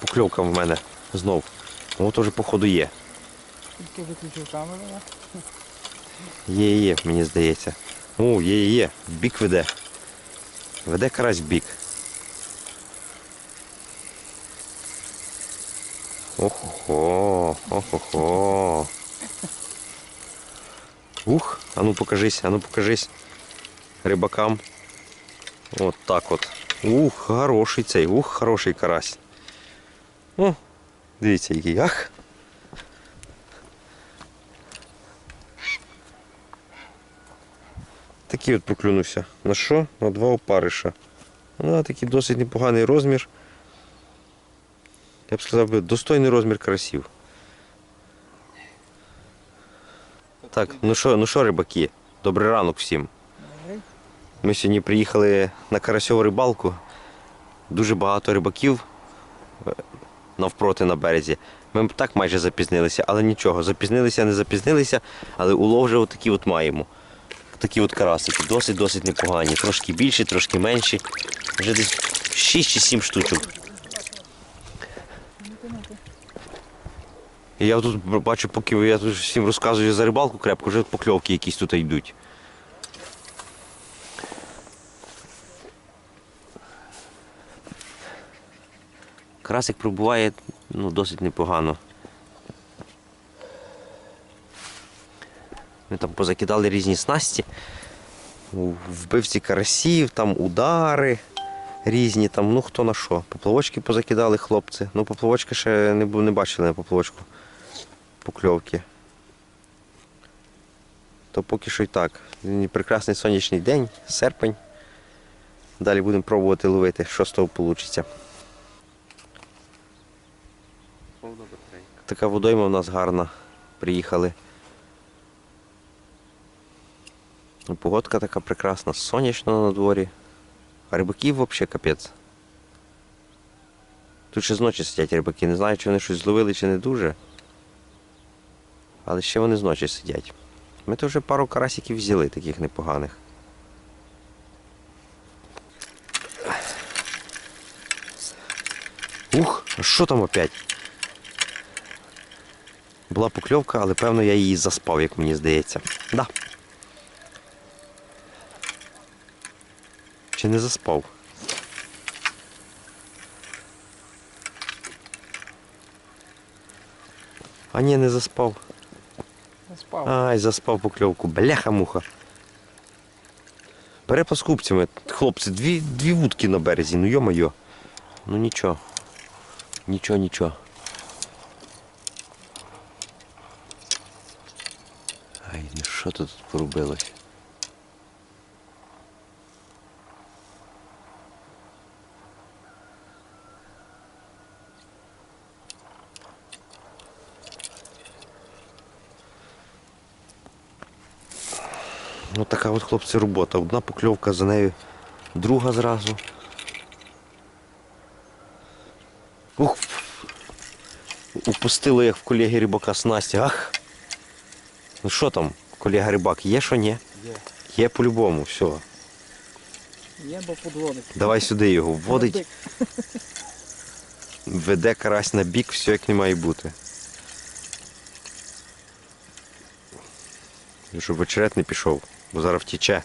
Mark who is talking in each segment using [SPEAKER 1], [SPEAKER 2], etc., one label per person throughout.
[SPEAKER 1] Покльовка в мене знов. Воно теж походу є.
[SPEAKER 2] Тільки виключив камеру?
[SPEAKER 1] Є, є, мені здається. О, є, є, є. Бік веде. Веде карась бік. Охо-хо, охо-хо. Ух, а ну покажись, а ну покажись. Рибакам. От так от. Ух, хороший цей, ух, хороший карась. О, дивіться, який. Ах. Такий от проклюнувся. На що? На два опариша. Ну, такий досить непоганий розмір. Я б сказав, достойний розмір карасів. Так, ну що, ну що, рибаки? Добрий ранок всім. Ми сьогодні приїхали на карасьову рибалку. Дуже багато рибаків е, навпроти на березі. Ми так майже запізнилися, але нічого. Запізнилися, не запізнилися, але улов вже отакі от маємо. Такі от карасики, досить-досить непогані. Трошки більші, трошки менші. Вже десь 6 чи 7 штучок. Я тут бачу, поки я тут всім розказую за рибалку крепко, вже покльовки якісь тут йдуть. Карасик пробуває ну, досить непогано. Ми там позакидали різні снасті. Вбивці карасів, там удари різні, там, ну хто на що. Поплавочки позакидали хлопці. Ну, поплавочки ще не, не бачили на поплавочку. Покльовки. То поки що й так. Прекрасний сонячний день, серпень. Далі будемо пробувати ловити, що з того вийде. Така водойма в нас гарна. Приїхали. Погодка така прекрасна, сонячно на дворі. А рибаків взагалі капець. Тут ще зночі сидять рибаки. Не знаю, чи вони щось зловили, чи не дуже. Але ще вони зночі сидять. Ми то вже пару карасиків взяли, таких непоганих. Ух, а що там опять? Була покльовка, але певно я її заспав, як мені здається. Да. Чи не заспав? А ні, не заспав.
[SPEAKER 2] Не спав.
[SPEAKER 1] Ай, заспав покльовку. Бляха-муха. Бере по скупцями. Хлопці, дві, дві вудки на березі, ну йо-моє. Ну нічого. Нічого, нічого. Ай, ну що тут поробилось? Ну така от хлопці робота. Одна покльовка за нею, друга зразу. Ух! Упустило як в колеги рибака снасті. Ах! Ну що там, колега рибак, є що ні?
[SPEAKER 2] Є.
[SPEAKER 1] Є по-любому, все.
[SPEAKER 2] Є, бо подводить.
[SPEAKER 1] Давай сюди його вводить, веде карась на бік, все як не має бути. Щоб очерет не пішов, бо зараз втіче.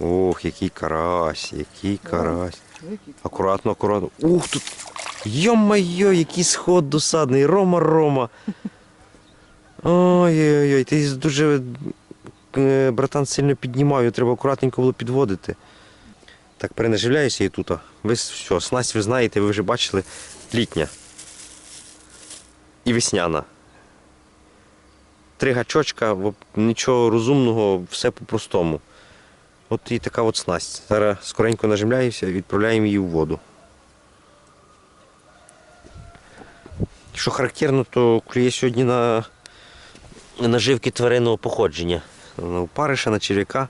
[SPEAKER 1] Ох, який карась, який карась. Акуратно, акуратно. Ух тут. Йо-майо, який сход досадний. Рома, Рома. Ой-ой-ой, ти дуже, е, братан, сильно піднімаю, треба акуратненько було підводити. Так, перенаживляюся і тут. Ви все, снасть ви знаєте, ви вже бачили. Літня. І весняна. Три гачочка, нічого розумного, все по-простому. От і така от снасть. Зараз скоренько нажимляюся і відправляємо її в воду. Що характерно, то клює сьогодні на наживки тваринного походження. На опариша, на черв'яка.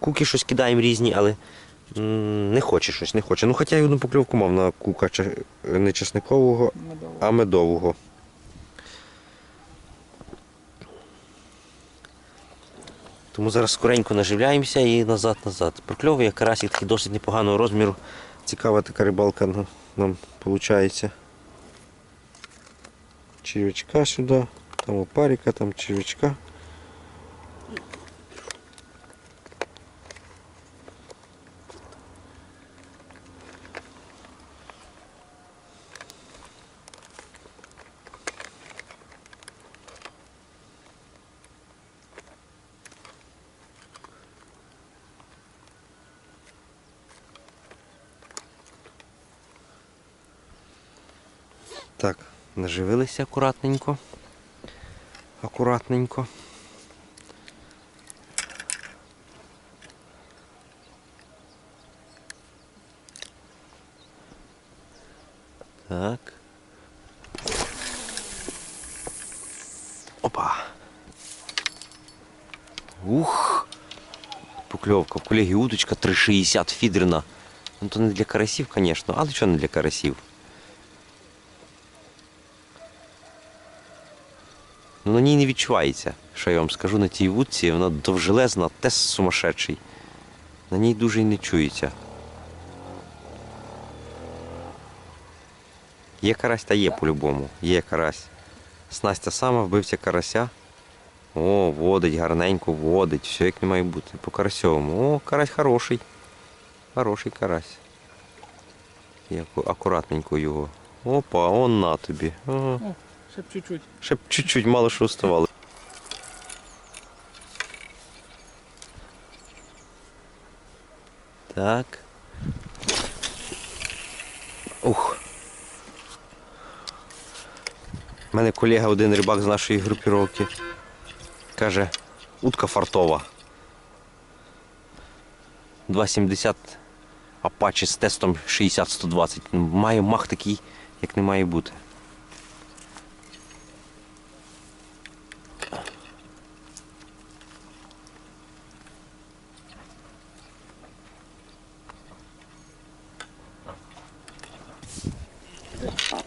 [SPEAKER 1] Куки щось кидаємо різні, але не хоче щось, не хоче. Ну хоча я одну покльовку мав на кука не чесникового, а медового. Тому зараз скоренько наживляємося і назад-назад. Прокльовує карасик такий досить непоганого розміру. цікава така рибалка нам виходить. Червячка сюди, там опарика, там червячка. Так, наживилися акуратненько. Акуратненько. Так. Опа. Ух. Покльовка. В колеги удочка 3,60 фідрина. Ну то не для карасів, звісно, але що не для карасів? Ну, на ній не відчувається, що я вам скажу на тій вудці, вона довжелезна, тест сумасшедший. На ній дуже й не чується. Є карась та є по-любому. Є карась. Снастя сама вбивця карася. О, водить, гарненько водить, все як не має бути. По карасьовому. О, карась хороший. Хороший карась. Аку- акуратненько його. Опа, он на тобі. Ага.
[SPEAKER 2] Ще б чуть-чуть.
[SPEAKER 1] Ще б чуть-чуть мало що оставало. Так. Ух. У мене колега один рибак з нашої групіровки. Каже, утка фартова. 2,70 Apache з тестом 60-120. Має мах такий, як не має бути.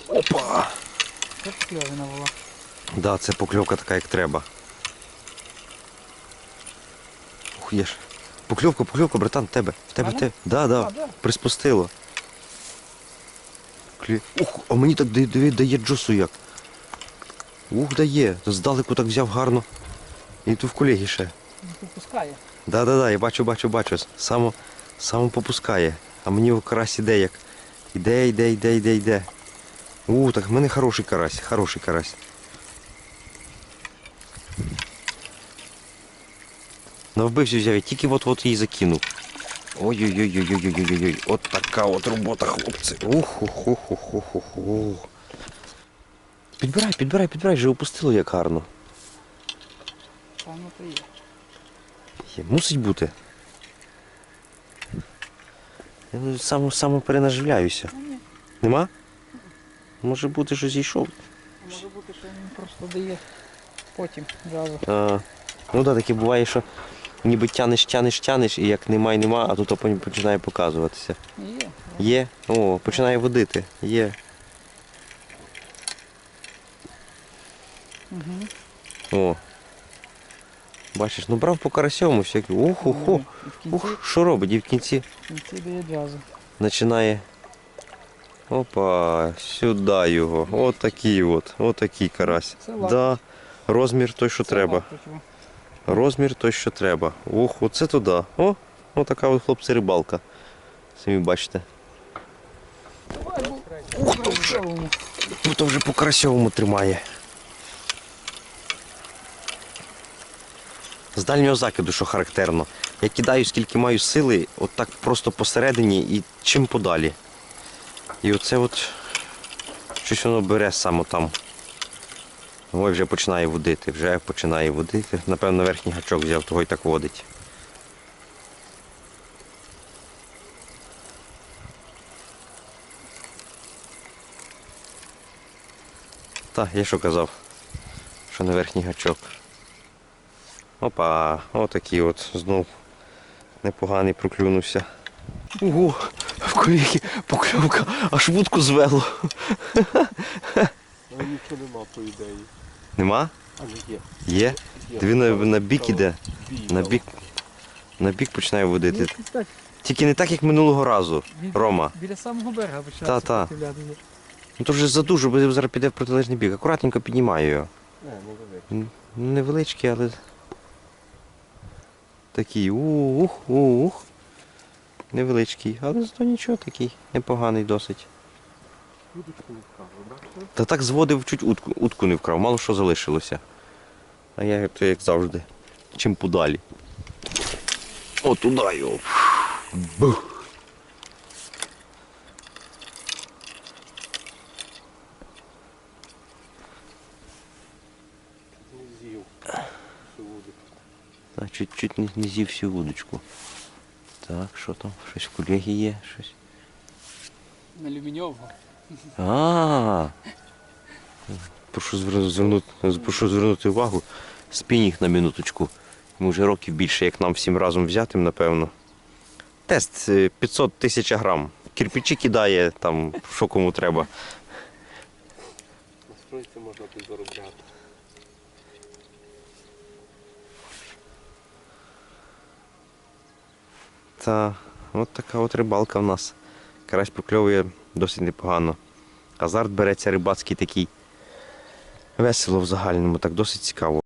[SPEAKER 1] Опа!
[SPEAKER 2] Це кльовина була.
[SPEAKER 1] Да, це покльовка така, як треба. Ух, є ж. Покльовка, покльовка, братан, в тебе. В тебе, в тебе. Да, да. Приспустило. Клі... Ух, а мені так дає, дає, дає джосу як. Ух, дає. Здалеку так взяв гарно. І тут в колеги ще.
[SPEAKER 2] Попускає.
[SPEAKER 1] Да, да, да, я бачу, бачу, бачу. Само, само попускає. А мені о, карась іде як. Іде, йде, йде, йде, йде. У, так в мене хороший карась, хороший карась. На вбивцю взяв, я тільки от-от її закинув. Ой-ой-ой-ой-ой-ой-ой. От така от робота, хлопці. ух ух ух ух ух ух ух Підбирай, підбирай, підбирай, вже опустило як гарно.
[SPEAKER 2] Там то є.
[SPEAKER 1] Є, Мусить бути. Я ну, сам, сам перенаживляюся.
[SPEAKER 2] Ну ні.
[SPEAKER 1] Нема? Може бути, що зійшов.
[SPEAKER 2] Може бути, що він просто дає потім зразу.
[SPEAKER 1] А, ну так, да, таке буває, що ніби тянеш, тянеш, тянеш, і як нема, і нема, а тут потім починає показуватися.
[SPEAKER 2] Є.
[SPEAKER 1] Є. О, починає водити. Є.
[SPEAKER 2] Угу.
[SPEAKER 1] О. Бачиш, ну брав по карасьому всякі. Ух, ух, ух. Ух, що робить? І в кінці
[SPEAKER 2] в кінці дає зразу.
[SPEAKER 1] починає. Опа, сюди його. Отакий от. Отакий карась.
[SPEAKER 2] Це лак.
[SPEAKER 1] Да. Розмір той, що
[SPEAKER 2] Це
[SPEAKER 1] треба.
[SPEAKER 2] лапоть його.
[SPEAKER 1] Розмір той, що треба. Ох, оце туди. О, отака от хлопці рибалка. Самі бачите.
[SPEAKER 2] Бо- бо кльовому.
[SPEAKER 1] Тут вже по карасьовому тримає. З дальнього закиду, що характерно. Я кидаю скільки маю сили, от просто посередині і чим подалі. І оце от щось воно бере саме там. Ой, вже починає водити, вже починає водити. Напевно, верхній гачок взяв, того й так водить. Так, я що казав, що на верхній гачок. Опа, отакий от знов непоганий проклюнувся. Ого, в коліки покльовка, аж вудку звело.
[SPEAKER 3] Нічого нема по ідеї.
[SPEAKER 1] Нема?
[SPEAKER 3] Є.
[SPEAKER 1] Є. Диви на, на бік іде. На бік, на бік починає водити.
[SPEAKER 2] Ну,
[SPEAKER 1] Тільки не так, як минулого разу, Рома.
[SPEAKER 2] Біля самого берега почався
[SPEAKER 1] Та-та.
[SPEAKER 2] сопротивлятися.
[SPEAKER 1] Ну то вже задуже, бо зараз піде в протилежний бік. Акуратненько піднімаю його. Н- Невеличкий, але такий ух, ух. Невеличкий, але зато нічого такий, непоганий досить. Та так зводив, чуть утку, утку не вкрав, мало що залишилося. А я то як завжди. Чим подалі. О, туди його. Бух. Так, чуть-чуть не, не з'їв всю вудочку. Так, що там? Щось в колеги є? Щось.
[SPEAKER 2] Алюміньового.
[SPEAKER 1] А. Прошу звернути, прошу звернути увагу. Спінінг на минуточку. Йому вже років більше, як нам всім разом взятим, напевно. Тест е, 500 тисяч грам. Кирпичі кидає там, що кому треба.
[SPEAKER 3] На стройці можна тут заробляти.
[SPEAKER 1] Та от така от рибалка в нас. Карась прокльовує досить непогано. Азарт береться рибацький такий. Весело в загальному, так досить цікаво.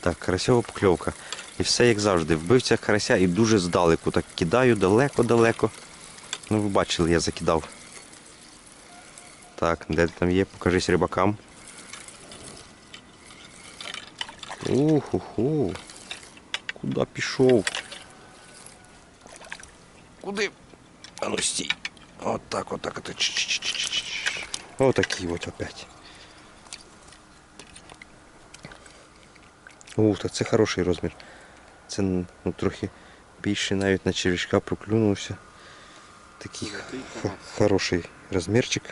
[SPEAKER 1] Так, карасьова покльовка. І все як завжди. Вбивця карася і дуже здалеку. Так кидаю далеко-далеко. Ну ви бачили, я закидав. Так, де там є? Покажись рибакам. Уху-ху. Куди пішов? Куди? А ну стій. От так, от так. от. Ч-ч-ч-ч-ч. От опять. Ух, так це хороший розмір. Це ну, трохи більше навіть на червячка проклюнувся. Такий хороший розмірчик.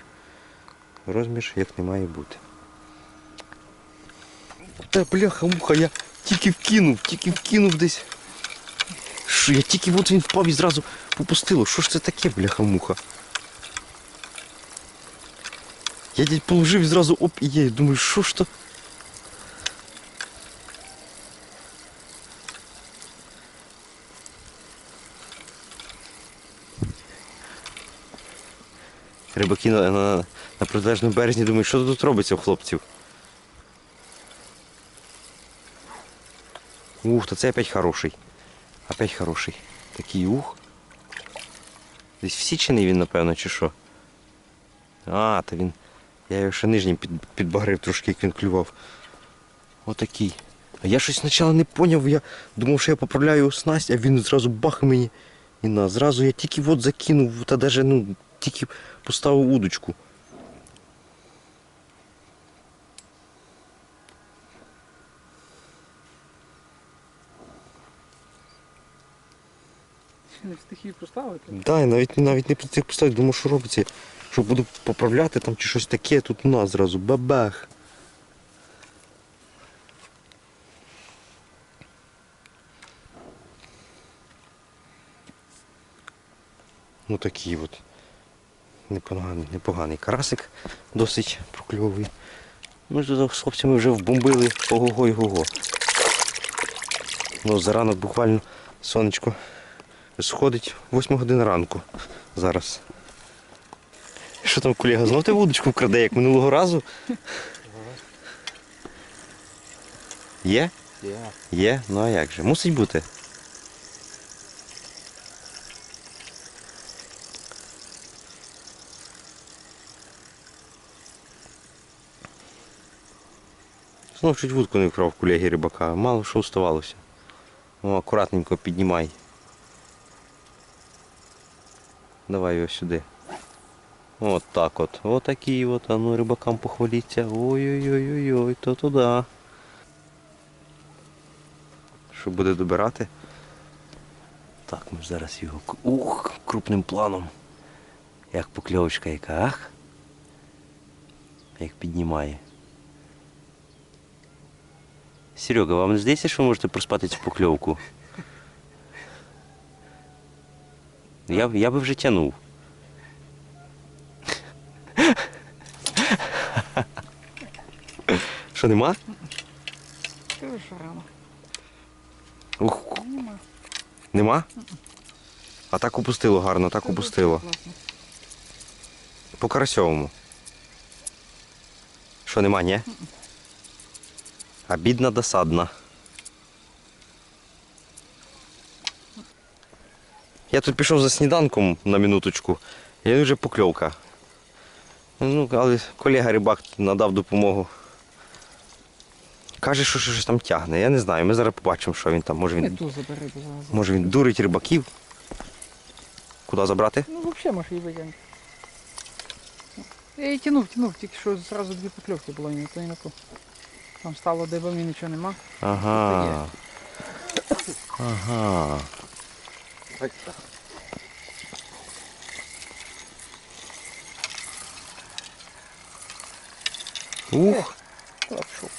[SPEAKER 1] Розмір як не має бути. Та бляха муха, я тільки вкинув, тільки вкинув десь. Що я тільки от він впав і зразу попустило. Що ж це таке, бляха муха? Я дядь положив і зразу оп і є. Думаю, що ж то? Рибаки на, на, на протилежному березні думають, що тут робиться у хлопців. Ух, то це опять хороший. Опять хороший. Такий ух. Десь всічений він, напевно, чи що. А, то він. Я його ще нижнім під, підбагрив трошки, як він клював. Отакий. А я щось спочатку не зрозумів, я думав, що я поправляю снасть, а він зразу бах мені. І на. Зразу я тільки от закинув, та навіть ну, тільки поставив удочку.
[SPEAKER 2] Не встиг її поставити.
[SPEAKER 1] Да, навіть, навіть не встиг поставити, думав, що робиться. Що буду поправляти там чи щось таке, тут на зразу бабах. Ну такий от непоганий, непоганий карасик, досить прокльовий. Ми ж з хлопцями вже вбомбили ого-го і го-го. Ну, за буквально сонечко сходить 8 годин ранку зараз. Що там, колега, знов ти вудочку вкраде, як минулого разу? Є? Є? Ну а як же? Мусить бути. Знов чуть вудку не вкрав колеги рибака. Мало що оставалося. Ну, акуратненько піднімай. Давай його сюди. От так от. Отакий от. А ну рибакам похваліться. Ой-ой-ой-ой, то туди. Що буде добирати? Так, ми ж зараз його. Ух, крупним планом. Як покльовочка яка, ах? Як піднімає. Серега, вам не здається, що ви можете проспати цю покльовку? Я, я би вже тянув. Що нема?
[SPEAKER 2] Що рано.
[SPEAKER 1] Ух,
[SPEAKER 2] Нема.
[SPEAKER 1] Нема? А так упустило гарно, так упустило. По карасьовому. Що нема, ні? А бідна досадна. Я тут пішов за сніданком на минуточку, і вже покльовка. Ну, але колега рибак надав допомогу. Каже, що щось там тягне. Я не знаю. Ми зараз побачимо, що він там. Може він, може він дурить рибаків. Куди забрати?
[SPEAKER 2] Ну, взагалі можеш її витягнути. Я її тянув, тянув, тільки що зразу дві покльовки було, ні то, ні на то. Там стало дибом і нічого нема.
[SPEAKER 1] Ага. Ага. Ух,
[SPEAKER 2] пішов.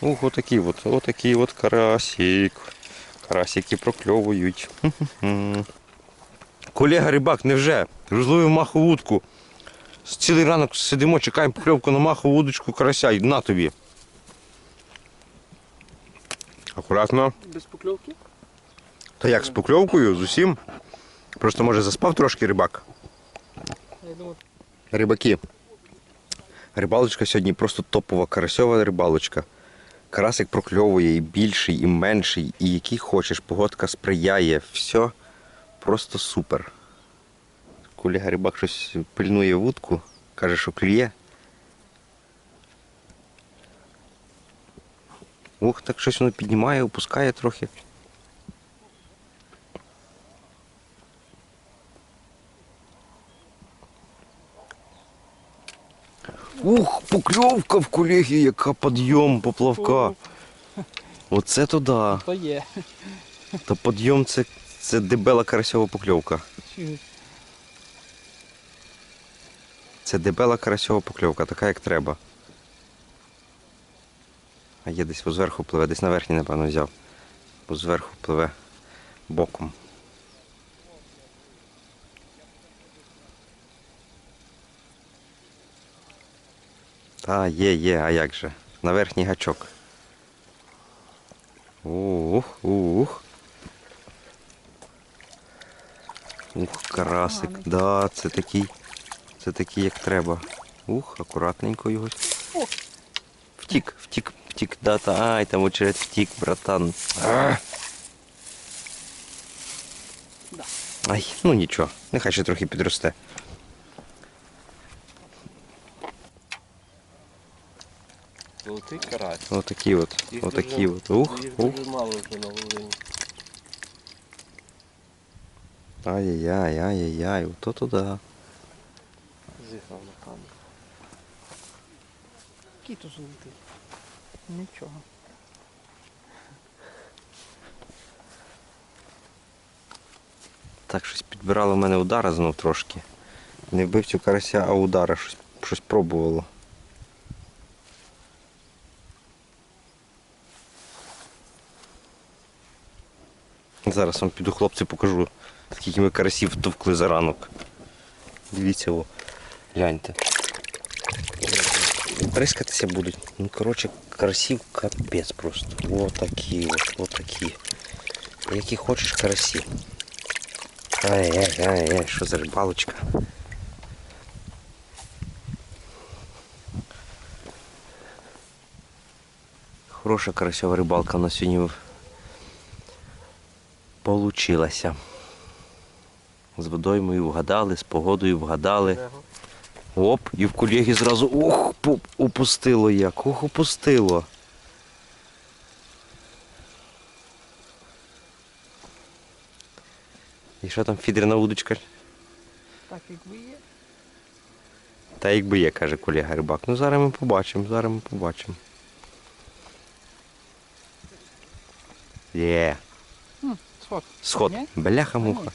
[SPEAKER 1] Ух, отакий от, отакий от карасик. Карасики прокльовують. Колега рибак, невже? Розловив маху вудку. Цілий ранок сидимо, чекаємо покльовку на маху вудочку карася. І на тобі. Акуратно.
[SPEAKER 3] Без покльовки?
[SPEAKER 1] Та як з покльовкою, з усім. Просто може заспав трошки рибак. Рибаки. Рибалочка сьогодні просто топова карасьова рибалочка. Карасик прокльовує і більший, і менший, і який хочеш. Погодка сприяє. Все просто супер. Колега рибак щось пильнує вудку, каже, що клює. Ух, так щось воно піднімає, опускає трохи. Ух, покльовка в колеги, яка підйом поплавка. Оце то да.
[SPEAKER 2] То є.
[SPEAKER 1] Та підйом це, це дебела карасьова покльовка. Це дебела карасьова покльовка, така як треба. А є десь зверху пливе, десь на верхній, напевно, взяв. Бо зверху пливе боком. Та, є, є, а як же? На верхній гачок. Ух, ух. Ух, карасик.
[SPEAKER 2] Гарний.
[SPEAKER 1] Да, це такий. Це такий, як треба. Ух, акуратненько його. Втік, втік, втік. Да, та, ай, там очеред втік, братан. А. Ай, ну нічого, нехай ще трохи підросте.
[SPEAKER 3] золотий карась.
[SPEAKER 1] Отакі от, отакі
[SPEAKER 3] дуже-
[SPEAKER 1] от. Ух, ух. Ай-яй-яй, ай-яй-яй, ото туди.
[SPEAKER 3] З'їхав на камеру.
[SPEAKER 2] Який то золотий? Нічого.
[SPEAKER 1] Так, щось підбирало в мене удара знов трошки. Не вбив цю карася, а удара щось, щось пробувало. Зараз вам піду хлопці покажу, скільки ми карасів товкли за ранок. Дивіться, о, гляньте. Бризкатися будуть. Ну, коротше, карасів капець просто. Отакі, от, отакі. Які хочеш карасі. Ай-яй-яй, що за рибалочка. Хороша карасьова рибалка на сьогодні получилася. З водою ми вгадали, з погодою вгадали. Оп, і в колеги зразу ох, пу- упустило як, ох, упустило. І що там фідерна вудочка?
[SPEAKER 2] Так якби є.
[SPEAKER 1] Та якби є, каже колега рибак. Ну зараз ми побачимо, зараз ми побачимо. Є.
[SPEAKER 2] М, сход.
[SPEAKER 1] Сход.
[SPEAKER 2] Ні?
[SPEAKER 1] Бляха муха.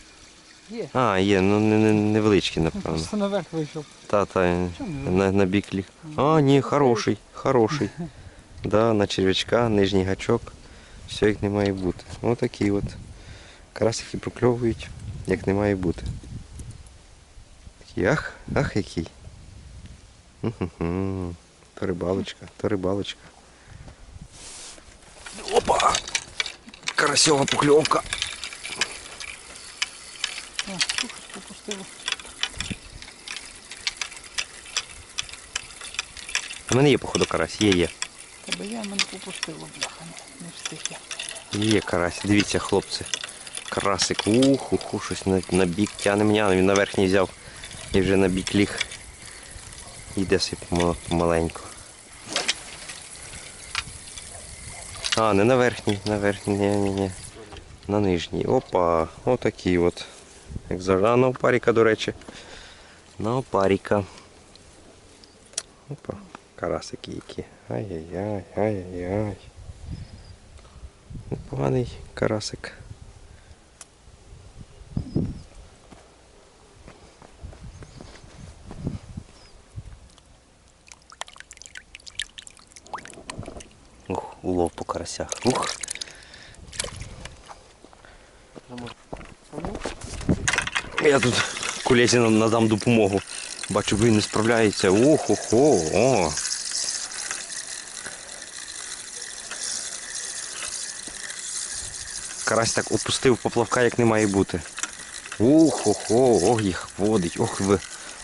[SPEAKER 2] Є.
[SPEAKER 1] А, є, ну не, не, невеличкий, напевно.
[SPEAKER 2] Просто наверх вийшов.
[SPEAKER 1] Та, та,
[SPEAKER 2] Чому
[SPEAKER 1] на, на бік ліг. А, ні, хороший, хороший. Да, на черв'ячка, нижній гачок. Все як не має бути. Отакі от. Карасики прокльовують, як не має бути. Такий, ах, ах який. Мгм. То рибалочка, то рибалочка. Опа! Карасьова покльовка.
[SPEAKER 2] О, слухай, попустило.
[SPEAKER 1] У мене є, походу, карась, є, є.
[SPEAKER 2] Тебе я мене попустило, бляха, не- встиг я.
[SPEAKER 1] Є карась. Дивіться, хлопці. Карасик. Ух, уху, щось на, на бік тяне мене, він на верхній взяв і вже на бік ліг. Йде собі помаленьку. А, не на верхній, на верхній, ні, ні, ні. На нижній. Опа, отакий от. Як завжди. На опаріка, до речі. На опаріка. Опа, карасики які. Ай-яй-яй, ай-яй-яй. Непоганий карасик. Ух, улов по карасях. Ух. Я тут нам надам допомогу. Бачу, він не справляється. Ох, охо, о. Карась так опустив поплавка, як не має бути. Охо-хо, ох їх водить, ох ви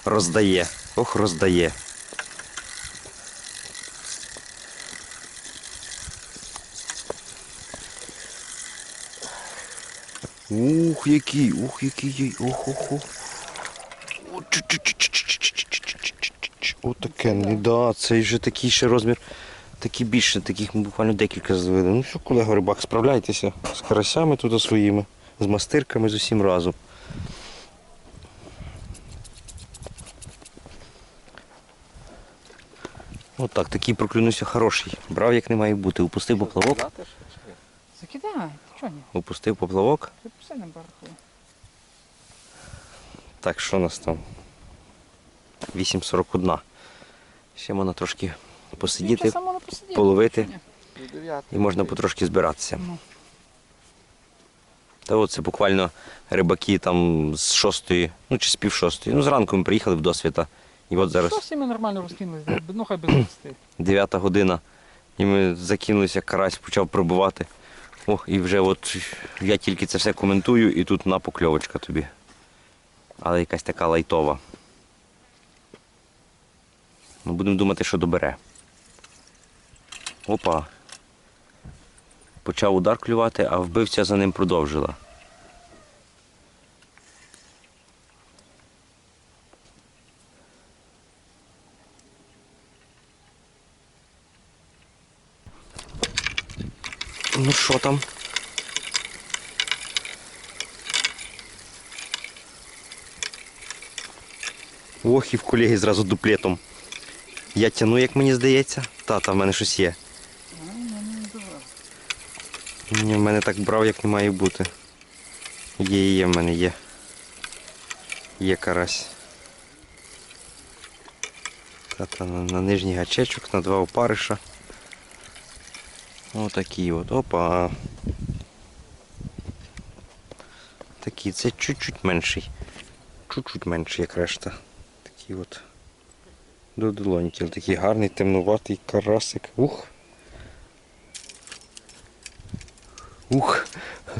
[SPEAKER 1] роздає, ох роздає. Ух, який, ух, який, ох ох ох Отаке, не да, це вже такий ще розмір, такий більше, таких ми буквально декілька звели. Ну що, колега рибак, справляйтеся з карасями тут своїми, з мастирками з усім разом. От так, такий проклянуся хороший. Брав як не має бути. Упустив поплавок.
[SPEAKER 2] Закидай, ти чого ні?
[SPEAKER 1] Опустив поплавок.
[SPEAKER 2] Не барахує.
[SPEAKER 1] Так, що у нас там? 8.41. Ще можна трошки посидіти половити. і можна потрошки збиратися.
[SPEAKER 2] Ну.
[SPEAKER 1] Та от це буквально рибаки там з 6, ну чи з пів шостої. Ну зранку ми приїхали в досвіта. І от зараз
[SPEAKER 2] Що всі ми нормально розкинулися? Ну хай без 20.
[SPEAKER 1] 9 година. І ми закинулися, карась почав пробувати. О, і вже от я тільки це все коментую, і тут на покльовочка тобі. Але якась така лайтова. Ну, будемо думати, що добере. Опа. Почав удар клювати, а вбивця за ним продовжила. Ну що там? Ох, і в колеги зразу дуплетом. Я тяну, як мені здається. Та, та в мене щось є. Ні, в мене так брав, як не має бути. Є, є, в мене є. Є карась. Та-та на, на нижній гачечок, на два опариша. Отакий от. Опа. Такий, це чуть-чуть менший. Чуть-чуть менший, як решта. Такий от. До долоньки. Такий гарний, темнуватий карасик. Ух. Ух.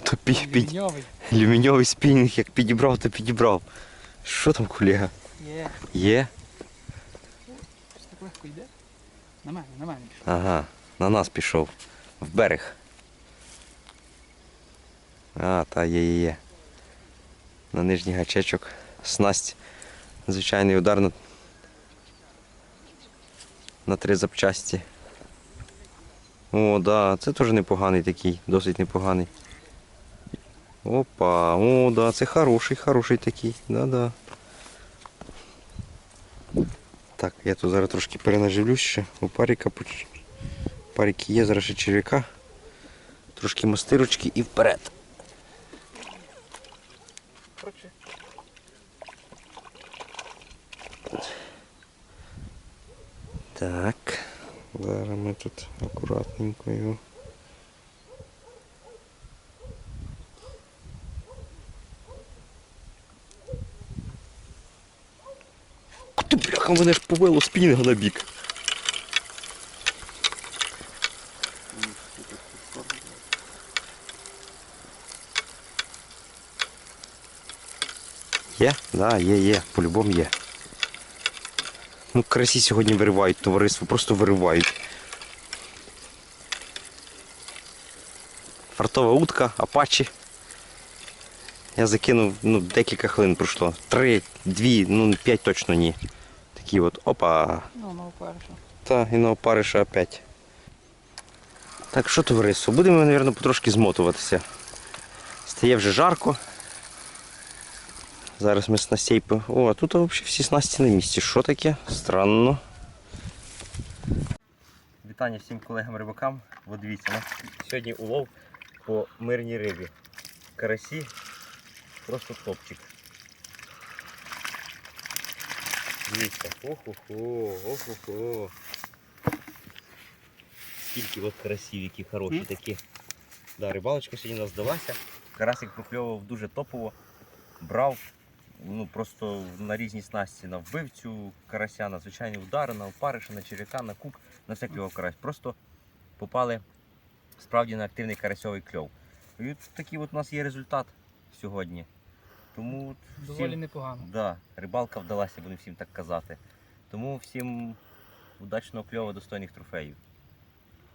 [SPEAKER 1] То пі, пі,
[SPEAKER 2] Ліньовий.
[SPEAKER 1] Алюміньовий спінінг, як підібрав, то підібрав. Що там, колега?
[SPEAKER 2] Є.
[SPEAKER 1] Є?
[SPEAKER 2] Щось так легко йде. На мене, на мене. пішов.
[SPEAKER 1] Ага, на нас пішов. В берег. А, та є, є, є. На нижній гачечок. Снасть. Звичайний удар на, на три запчасті. О, да, це теж непоганий такий, досить непоганий. Опа, о, да, це хороший, хороший такий. Да-да. Так, я тут зараз трошки перенаживлюсь ще. У паріка паріки є, зараз ще черв'яка. Трошки мастирочки і вперед. Так. Зараз ми тут акуратненько його. Ти бляха, мене ж повело спінінга на бік. Є? Да, є, є, по-любому є. Ну, карасі сьогодні виривають, товариство, просто виривають. Фартова утка, апачі. Я закинув, ну, декілька хвилин пройшло. Три, дві, ну п'ять точно ні. Такі от, опа.
[SPEAKER 2] Ну, ну, перше.
[SPEAKER 1] Та, і на опариша опять. Так, що товариство? Будемо, мабуть, потрошки змотуватися. Стає вже жарко. Зараз ми снастей... по- О, а тут взагалі всі снасті на місці. Що таке? Странно. Вітання всім колегам-рибакам. От дивіться, у нас сьогодні улов по мирній рибі. Карасі. Просто топчик. Дивіться. Охо-хо, охо-хо. Скільки от карасів, які хороші такі. Да, рибалочка сьогодні у нас здалася. Карасик прокльовував дуже топово. Брав ну, просто на різні снасті на вбивцю карася, на звичайні удари, на опариша, на черв'яка, на кук, на кльовав карась. Просто попали справді на активний карасьовий кльов. І от такий от у нас є результат сьогодні. Тому от всім-
[SPEAKER 2] Доволі непогано.
[SPEAKER 1] Да, рибалка вдалася, будемо всім так казати. Тому всім удачного кльову, достойних трофеїв.